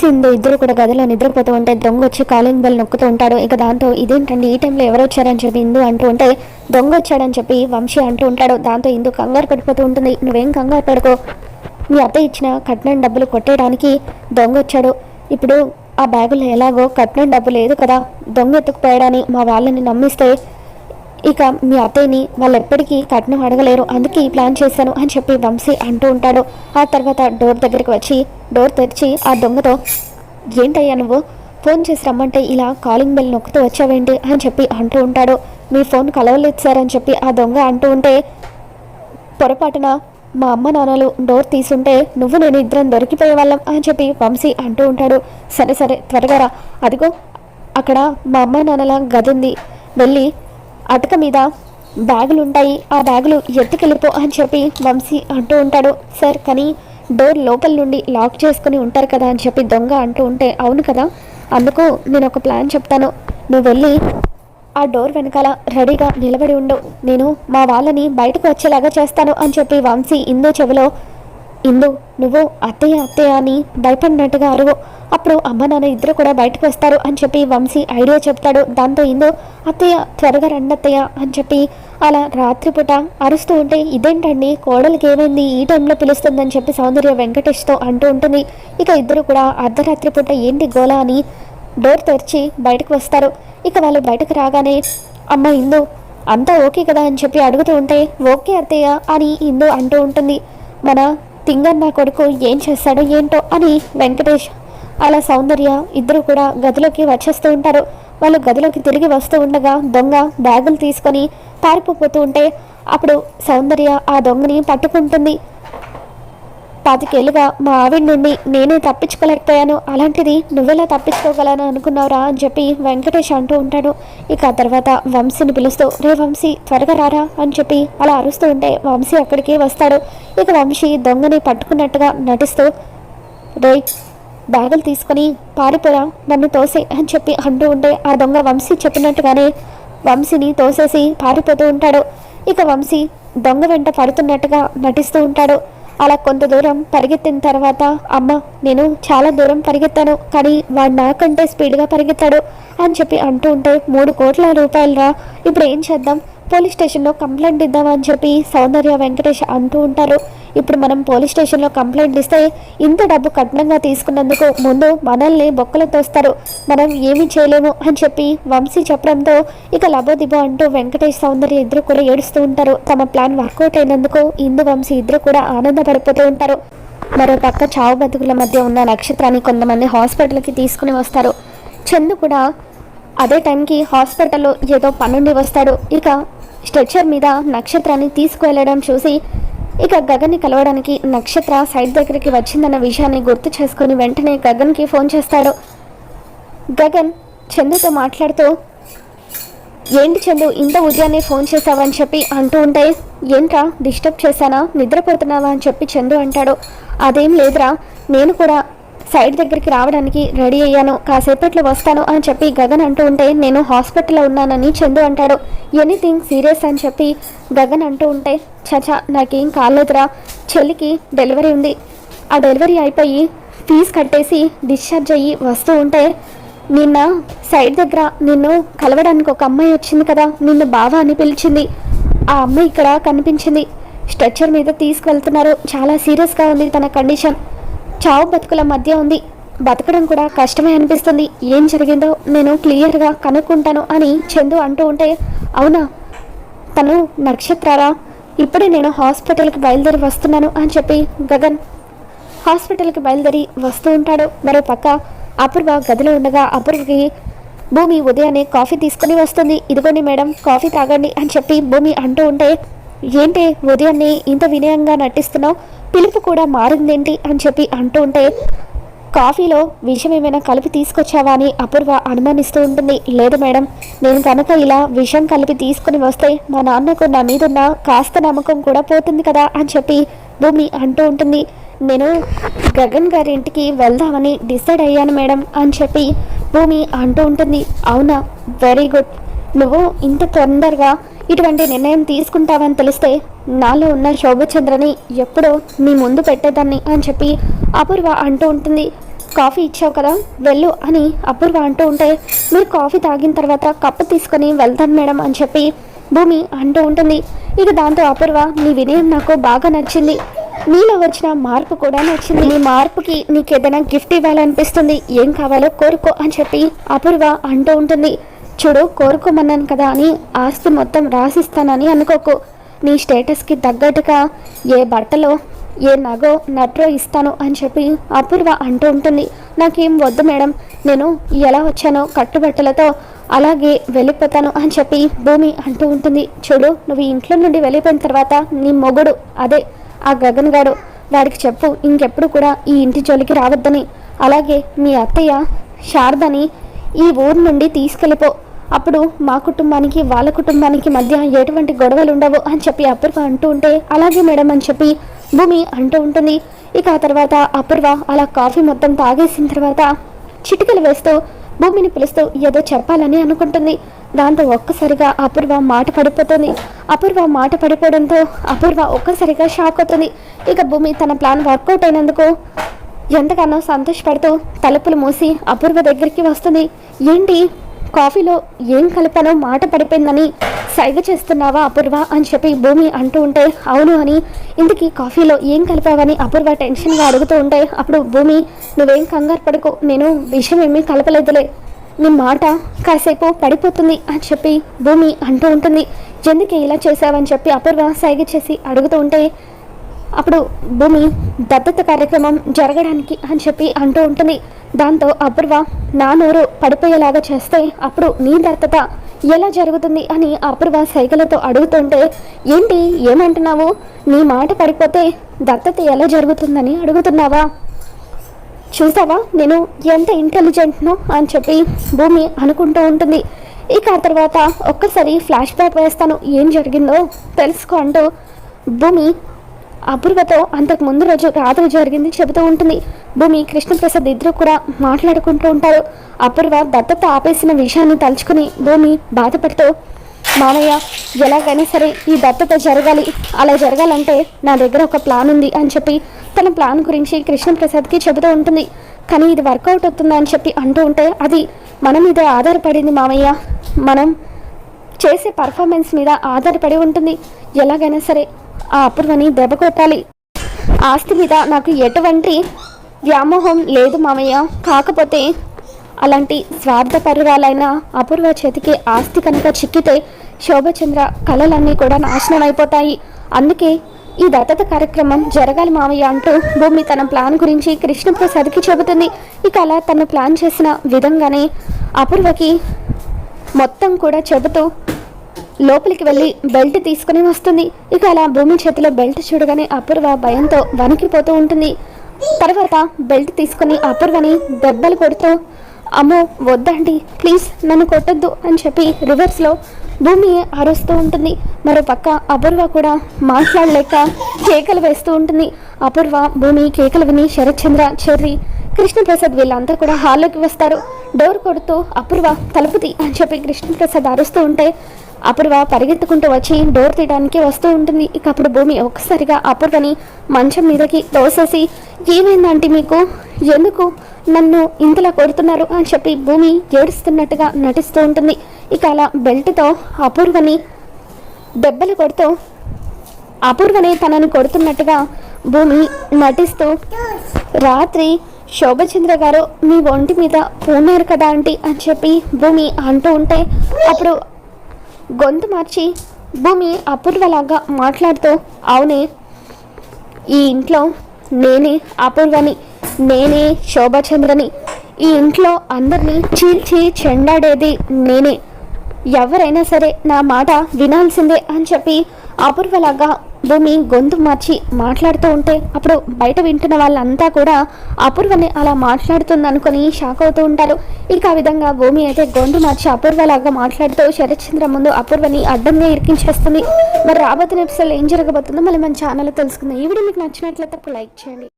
సింధు ఇద్దరు కూడా గదిలో నిద్రపోతూ ఉంటే దొంగ వచ్చి కాలింగ్ బెల్ నొక్కుతూ ఉంటాడు. ఇక దాంతో ఇదేంటండి ఈ టైంలో ఎవరు వచ్చారని చెప్పి ఇందు అంటూ ఉంటే దొంగ వచ్చాడని చెప్పి వంశీ అంటూ ఉంటాడు. దాంతో ఇందు కంగారు పడిపోతూ ఉంటుంది. నువ్వేం కంగారు పడుకో. మీ అత్త ఇచ్చిన కట్నం డబ్బులు కొట్టేయడానికి దొంగ వచ్చాడు ఇప్పుడు ఆ బ్యాగులో ఎలాగో కట్నం డబ్బు లేదు కదా. దొంగ ఎత్తుకుపోయాడని మా వాళ్ళని నమ్మిస్తే ఇక మీ అత్తయ్యని వాళ్ళు ఎప్పటికీ కట్నం అడగలేరు. అందుకే ఈ ప్లాన్ చేశాను అని చెప్పి వంశీ అంటూ ఉంటాడు. ఆ తర్వాత డోర్ దగ్గరికి వచ్చి డోర్ తెరిచి ఆ దొంగతో ఏంటయ్యా నువ్వు? ఫోన్ చేసి రమ్మంటే ఇలా కాలింగ్ బెల్ నొక్కుతూ వచ్చావేంటి? అని చెప్పి అంటూ ఉంటాడు. మీ ఫోన్ కలవలేదు సార్ అని చెప్పి ఆ దొంగ అంటూ ఉంటే పొరపాటున మా అమ్మ నాన్నలు డోర్ తీసుంటే నువ్వు నేను ఇద్దరం దొరికిపోయే వాళ్ళం అని చెప్పి వంశీ అంటూ ఉంటాడు. సరే సరే త్వరగా రా. అదిగో అక్కడ మా అమ్మ నాన్నల గది ఉంది వెళ్ళి అటక మీద బ్యాగులు ఉంటాయి ఆ బ్యాగులు ఎత్తుకెళ్ళిపో అని చెప్పి వంశీ అంటూ ఉంటాడు. సార్ కానీ డోర్ లోపల నుండి లాక్ చేసుకుని ఉంటారు కదా అని చెప్పి దొంగ అంటూ ఉంటే అవును కదా? అందుకు నేను ఒక ప్లాన్ చెప్తాను. నువ్వు వెళ్ళి ఆ డోర్ వెనకాల రెడీగా నిలబడి ఉండు. నేను మా వాళ్ళని బయటకు వచ్చేలాగా చేస్తాను అని చెప్పి వంశీ ఇందో చెవిలో ఇందు నువ్వు అత్తయ్య అత్తయ్య అని భయపడినట్టుగా అరువు. అప్పుడు అమ్మ నాన్న ఇద్దరు కూడా బయటకు వస్తారు అని చెప్పి వంశీ ఐడియా చెప్తాడు. దాంతో ఇందు అత్తయ్య త్వరగా రండి అత్తయ్య అని చెప్పి అలా రాత్రిపూట అరుస్తూ ఉంటే ఇదేంటండి? కోడలికి ఏమైంది? ఈ టైంలో పిలుస్తుందని చెప్పి సౌందర్య వెంకటేష్తో అంటూ ఉంటుంది. ఇక ఇద్దరు కూడా అర్ధరాత్రి పూట ఏంటి గోళ అని డోర్ తెరిచి బయటకు వస్తారు. ఇక వాళ్ళు బయటకు రాగానే అమ్మ ఇందు అంతా ఓకే కదా? అని చెప్పి అడుగుతూ ఉంటే ఓకే అత్తయ్య అని ఇందు అంటూ ఉంటుంది. మన తింగన్న కొడుకు ఏం చేస్తాడో ఏంటో అని వెంకటేష్ అలా సౌందర్య ఇద్దరు కూడా గదిలోకి వచ్చేస్తూ ఉంటారు. వాళ్ళు గదిలోకి తిరిగి వస్తూ ఉండగా దొంగ బ్యాగులు తీసుకొని పారిపోతూ ఉంటే అప్పుడు సౌందర్య ఆ దొంగని పట్టుకుంటుంది. పాతికేళ్ళుగా మా ఆవిడ నుండి నేనే తప్పించుకోలేకపోయాను. అలాంటిది నువ్వెలా తప్పించుకోగలను అనుకున్నావురా అని చెప్పి వెంకటేష్ అంటూ ఉంటాడు. ఇక ఆ తర్వాత వంశీని పిలుస్తూ రే వంశీ త్వరగా రారా అని చెప్పి అలా అరుస్తూ ఉంటే వంశీ అక్కడికి వస్తాడు. ఇక వంశీ దొంగని పట్టుకున్నట్టుగా నటిస్తూ రే బ్యాగులు తీసుకొని పారిపోరా నన్ను తోసే అని చెప్పి అంటూ ఉంటే ఆ దొంగ వంశీ చెప్పినట్టుగానే వంశీని తోసేసి పారిపోతూ ఉంటాడు. ఇక వంశీ దొంగ వెంట పడుతున్నట్టుగా నటిస్తూ ఉంటాడు. అలా కొంత దూరం పరిగెత్తిన తర్వాత అమ్మ నేను చాలా దూరం పరిగెత్తాను కానీ వాడు నాకంటే స్పీడ్గా పరిగెత్తాడు అని చెప్పి అంటూ ఉంటే మూడు కోట్ల రూపాయలు రా ఇప్పుడు ఏం చేద్దాం? పోలీస్ స్టేషన్లో కంప్లైంట్ ఇద్దామని చెప్పి సౌందర్య వెంకటేష్ అంటూ ఉంటారు. ఇప్పుడు మనం పోలీస్ స్టేషన్లో కంప్లైంట్ ఇస్తే ఇంత డబ్బు కఠినంగా తీసుకున్నందుకు ముందు మనల్ని బొక్కలు తోస్తారు. మనం ఏమీ చేయలేము అని చెప్పి వంశీ చెప్పడంతో ఇక లబోదిబో అంటూ వెంకటేష్ సౌందర్య ఇద్దరు కూడా ఏడుస్తూ ఉంటారు. తమ ప్లాన్ వర్కౌట్ అయినందుకు ఇందు వంశీ ఇద్దరు కూడా ఆనందపడిపోతూ ఉంటారు. మరో పక్క చావు బతుకుల మధ్య ఉన్న నక్షత్రాన్ని కొంతమంది హాస్పిటల్కి తీసుకుని వస్తారు. చందు కూడా అదే టైంకి హాస్పిటల్లో ఏదో పనుండి వస్తాడు. ఇక స్ట్రెచ్చర్ మీద నక్షత్రాన్ని తీసుకువెళ్ళడం చూసి ఇక గగన్ని కలవడానికి నక్షత్ర సైడ్ దగ్గరికి వచ్చిందన్న విషయాన్ని గుర్తు చేసుకుని వెంటనే గగన్కి ఫోన్ చేస్తాడు. గగన్ చందుతో మాట్లాడుతూ ఏంటి చందు ఇంత ఉదయాన్నే ఫోన్ చేశావని చెప్పి అంటూ ఉంటే ఏంట్రా డిస్టర్బ్ చేశానా? నిద్రపోతున్నావా? అని చెప్పి చందు అంటాడు. అదేం లేదురా నేను కూడా సైడ్ దగ్గరికి రావడానికి రెడీ అయ్యాను. కాసేపట్లో వస్తాను అని చెప్పి గగన్ అంటూ ఉంటే నేను హాస్పిటల్లో ఉన్నానని చందు అంటాడు. ఎనీథింగ్ సీరియస్ అని చెప్పి గగన్ అంటూ ఉంటే చచా నాకేం కాలేదురా. చెల్లికి డెలివరీ ఉంది. ఆ డెలివరీ అయిపోయి ఫీజు కట్టేసి డిశ్చార్జ్ అయ్యి వస్తూ ఉంటే నిన్న సైడ్ దగ్గర నిన్ను కలవడానికి ఒక అమ్మాయి వచ్చింది కదా నిన్ను బావా అని పిలిచింది. ఆ అమ్మాయి ఇక్కడ కనిపించింది. స్ట్రెచ్చర్ మీద తీసుకువెళ్తున్నారు. చాలా సీరియస్గా ఉంది తన కండిషన్. చావు బతుకుల మధ్య ఉంది. బతకడం కూడా కష్టమే అనిపిస్తుంది. ఏం జరిగిందో నేను క్లియర్గా కనుక్కుంటాను అని చందు అంటూ ఉంటే అవునా? తను నక్షత్రారా ఇప్పుడే నేను హాస్పిటల్కి బయలుదేరి వస్తున్నాను అని చెప్పి గగన్ హాస్పిటల్కి బయలుదేరి వస్తూ ఉంటాడు. మరో పక్క అపూర్వ గదిలో ఉండగా అపూర్వకి భూమి ఉదయాన్నే కాఫీ తీసుకుని వస్తుంది. ఇదిగోండి మేడం కాఫీ తాగండి అని చెప్పి భూమి అంటూ ఉంటే ఏంటి ఉదయాన్నే ఇంత వినయంగా నటిస్తున్నావు? పిలుపు కూడా మారిందేంటి? అని చెప్పి అంటూ ఉంటే కాఫీలో విషం ఏమైనా కలిపి తీసుకొచ్చావా అని అపూర్వ అనుమానిస్తూ ఉంటుంది. లేదు మేడం నేను కనుక ఇలా విషం కలిపి తీసుకుని వస్తే మా నాన్నకు నా మీదున్న కాస్త నమ్మకం కూడా పోతుంది కదా అని చెప్పి భూమి అంటూ ఉంటుంది. నేను గగన్ గారి ఇంటికి వెళ్దామని డిసైడ్ అయ్యాను మేడం అని చెప్పి భూమి అంటూ ఉంటుంది. అవునా? Very good. నువ్వు ఇంత తొందరగా ఇటువంటి నిర్ణయం తీసుకుంటావని తెలిస్తే నాలో ఉన్న శోభచంద్రని ఎప్పుడో నీ ముందు పెట్టేదాన్ని అని చెప్పి అపూర్వ అంటూ ఉంటుంది. కాఫీ ఇచ్చావు కదా వెళ్ళు అని అపూర్వ అంటూ ఉంటే మీరు కాఫీ తాగిన తర్వాత కప్పు తీసుకొని వెళ్తాను మేడం అని చెప్పి భూమి అంటూ ఉంటుంది. ఇక దాంతో అపూర్వ నీ వినయం నాకు బాగా నచ్చింది. నీలో వచ్చిన మార్పు కూడా నచ్చింది. నీ మార్పుకి నీకు ఏదైనా గిఫ్ట్ ఇవ్వాలనిపిస్తుంది. ఏం కావాలో కోరుకో అని చెప్పి అపూర్వ అంటూ ఉంటుంది. చూడు కోరుకోమన్నాను కదా అని ఆస్తి మొత్తం రాసిస్తానని అనుకోకు. నీ స్టేటస్కి తగ్గట్టుగా ఏ బట్టలో ఏ నగో నట్రో ఇస్తాను అని చెప్పి అపూర్వ అంటూ ఉంటుంది. నాకేం వద్దు మేడం. నేను ఎలా వచ్చానో కట్టుబట్టలతో అలాగే వెళ్ళిపోతాను అని చెప్పి భూమి అంటూ ఉంటుంది. చూడు నువ్వు ఇంట్లో నుండి వెళ్ళిపోయిన తర్వాత నీ మొగుడు అదే ఆ గగన్ గాడు. వాడికి చెప్పు ఇంకెప్పుడు కూడా ఈ ఇంటి జోలికి రావద్దని. అలాగే మీ అత్తయ్య శారదని ఈ ఊరు నుండి తీసుకెళ్ళిపో. అప్పుడు మా కుటుంబానికి వాళ్ళ కుటుంబానికి మధ్య ఎటువంటి గొడవలు ఉండవు అని చెప్పి అపూర్వ అంటూ ఉంటే అలాగే మేడం అని చెప్పి భూమి అంటూ ఉంటుంది. ఇక ఆ తర్వాత అపూర్వ అలా కాఫీ మొత్తం తాగేసిన తర్వాత చిటికలు వేస్తూ భూమిని పిలుస్తూ ఏదో చెప్పాలని అనుకుంటుంది. దాంతో ఒక్కసారిగా అపూర్వ మాట పడిపోతుంది. అపూర్వ మాట పడిపోవడంతో అపూర్వ ఒక్కసారిగా షాక్ అవుతుంది. ఇక భూమి తన ప్లాన్ వర్కౌట్ అయినందుకు ఎంతగానో సంతోషపడుతూ తలుపులు మూసి అపూర్వ దగ్గరికి వస్తుంది. ఏంటి? కాఫీలో ఏం కలిపానో మాట పడిపోయిందని సైగ చేస్తున్నావా అపూర్వ అని చెప్పి భూమి అంటూ ఉంటే అవును అని ఇంతకీ కాఫీలో ఏం కలిపావని అపూర్వ టెన్షన్గా అడుగుతూ ఉంటే అప్పుడు భూమి నువ్వేం కంగారు పడుకో నేను విషయం ఏమీ కలపలేదులే. నీ మాట కాసేపు పడిపోతుంది అని చెప్పి భూమి అంటూ ఉంటుంది. ఎందుకే ఇలా చేసావని చెప్పి అపూర్వ సైగ చేసి అడుగుతూ ఉంటే అప్పుడు భూమి దత్తత కార్యక్రమం జరగడానికి అని చెప్పి అంటూ ఉంటుంది. దాంతో అపూర్వ నా నోరు పడిపోయేలాగా చేస్తే అప్పుడు నీ దత్తత ఎలా జరుగుతుంది అని అపూర్వ సైకిలతో అడుగుతుంటే ఏంటి ఏమంటున్నావు? నీ మాట పడిపోతే దత్తత ఎలా జరుగుతుందని అడుగుతున్నావా? చూసావా? నేను ఎంత ఇంటెలిజెంట్ను అని చెప్పి భూమి అనుకుంటూ ఉంటుంది. ఇక ఆ తర్వాత ఒక్కసారి ఫ్లాష్ బ్యాక్ వేస్తాను. ఏం జరిగిందో తెలుసుకో అంటూ భూమి అపూర్వతో అంతకు ముందు రోజు రాత్రి జరిగింది చెబుతూ ఉంటుంది. భూమి కృష్ణప్రసాద్ ఇద్దరు కూడా మాట్లాడుకుంటూ ఉంటారు. అపూర్వ దత్తత ఆపేసిన విషయాన్ని తలుచుకుని భూమి బాధపడుతూ మామయ్య ఎలాగైనా సరే ఈ దత్తత జరగాలి. అలా జరగాలంటే నా దగ్గర ఒక ప్లాన్ ఉంది అని చెప్పి తన ప్లాన్ గురించి కృష్ణప్రసాద్కి చెబుతూ ఉంటుంది. కానీ ఇది వర్కౌట్ అవుతుందా అని చెప్పి అంటూ ఉంటే అది మన మీద ఆధారపడింది మామయ్య. మనం చేసే పర్ఫార్మెన్స్ మీద ఆధారపడి ఉంటుంది. ఎలాగైనా సరే ఆ అపూర్వని దెబ్బ కొట్టాలి. ఆస్తి మీద నాకు ఎటువంటి వ్యామోహం లేదు మామయ్య. కాకపోతే అలాంటి స్వార్థపరురాలైన అపూర్వ చేతికి ఆస్తి కనుక చిక్కితే శోభచంద్ర కళలన్నీ కూడా నాశనం అయిపోతాయి. అందుకే ఈ దత్తత కార్యక్రమం జరగాలి మామయ్య అంటూ భూమి తన ప్లాన్ గురించి కృష్ణప్రసాద్కి చెబుతుంది. ఇక అలా తను ప్లాన్ చేసిన విధంగానే అపూర్వకి మొత్తం కూడా చెబుతూ లోపలికి వెళ్ళి బెల్ట్ తీసుకుని వస్తుంది. ఇక అలా భూమి చేతిలో బెల్ట్ చూడగానే అపూర్వ భయంతో వణికిపోతూ ఉంటుంది. తర్వాత బెల్ట్ తీసుకుని అపూర్వని దెబ్బలు కొడుతూ అమ్మో వద్దండి ప్లీజ్ నన్ను కొట్టొద్దు అని చెప్పి రివర్స్లో భూమి అరుస్తూ ఉంటుంది. మరో పక్క అపూర్వ కూడా మాట్లాడలేక కేకలు వేస్తూ ఉంటుంది. అపూర్వ భూమి కేకలు విని శరత్చంద్ర చెర్రి కృష్ణప్రసాద్ వీళ్ళంతా కూడా హాల్లోకి వస్తారు. డోర్ కొడుతూ అపూర్వ తలుపుది అని చెప్పి కృష్ణప్రసాద్ అరుస్తూ ఉంటే అపూర్వ పరిగెత్తుకుంటూ వచ్చి డోర్ తీయడానికి వస్తూ ఉంటుంది. ఇక అప్పుడు భూమి ఒక్కసారిగా అపూర్వని మంచం మీదకి తోసేసి ఏమైందంటే మీకు? ఎందుకు నన్ను ఇంతలా కొడుతున్నారు? అని చెప్పి భూమి ఏడుస్తున్నట్టుగా నటిస్తూ ఉంటుంది. ఇక అలా బెల్ట్తో అపూర్వని దెబ్బలు కొడుతూ అపూర్వని తనని కొడుతున్నట్టుగా భూమి నటిస్తూ రాత్రి శోభచంద్ర గారు మీ ఒంటి మీద పూనారు కదా అంటీ అని చెప్పి భూమి అంటూ ఉంటే అప్పుడు గొంతు మార్చి భూమి అపూర్వలాగా మాట్లాడుతూ అవునే ఈ ఇంట్లో నేనే అపూర్వని నేనే శోభచంద్రని ఈ ఇంట్లో అందరినీ చీల్చి చెండాడేది నేనే. ఎవరైనా సరే నా మాట వినాల్సిందే అని చెప్పి అపూర్వలాగా భూమి గొంతు మార్చి మాట్లాడుతూ ఉంటే అప్పుడు బయట వింటున్న వాళ్ళంతా కూడా అపూర్వని అలా మాట్లాడుతుంది అనుకుని షాక్ అవుతూ ఉంటారు. ఇక ఆ విధంగా భూమి అయితే గొంతు మార్చి అపూర్వలాగా మాట్లాడుతూ శరత్చంద్ర ముందు అపూర్వని అడ్డంగా ఇరికించేస్తుంది. మరి రాబోతున్న ఎపిసోడ్ ఏం జరగబోతుందో మళ్ళీ మన ఛానల్ తెలుసుకుందాం. ఈ వీడియో మీకు నచ్చినట్లయితే లైక్ చేయండి.